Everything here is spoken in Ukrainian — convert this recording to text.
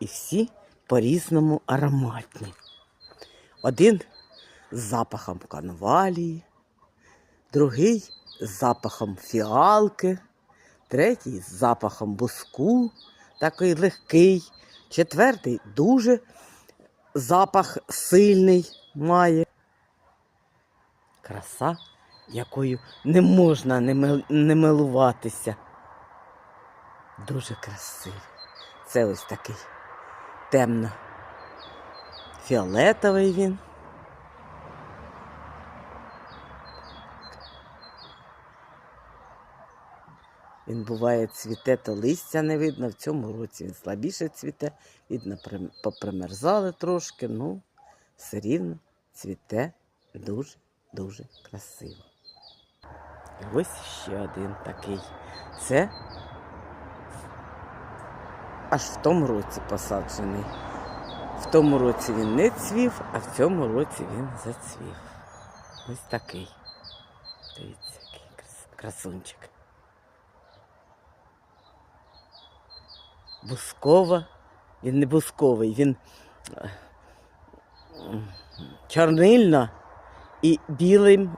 і всі по-різному ароматні. Один з запахом канвалії, другий з запахом фіалки, третій з запахом буску, такий легкий, четвертий дуже запах сильний має. Краса, якою не можна не, милуватися. Дуже красивий. Це ось такий темно. Фіолетовий він. Він буває цвіте, то листя не видно. В цьому році він слабіше цвіте. Видно, попримерзали трошки, ну все рівно цвіте дуже-дуже красиво. І ось ще один такий. Це аж в тому році посаджений. В тому році він не цвів, а в цьому році він зацвів. Ось такий. Дивіться, який красунчик. Бускова. Він не бусковий, він е, чорнильно і білим,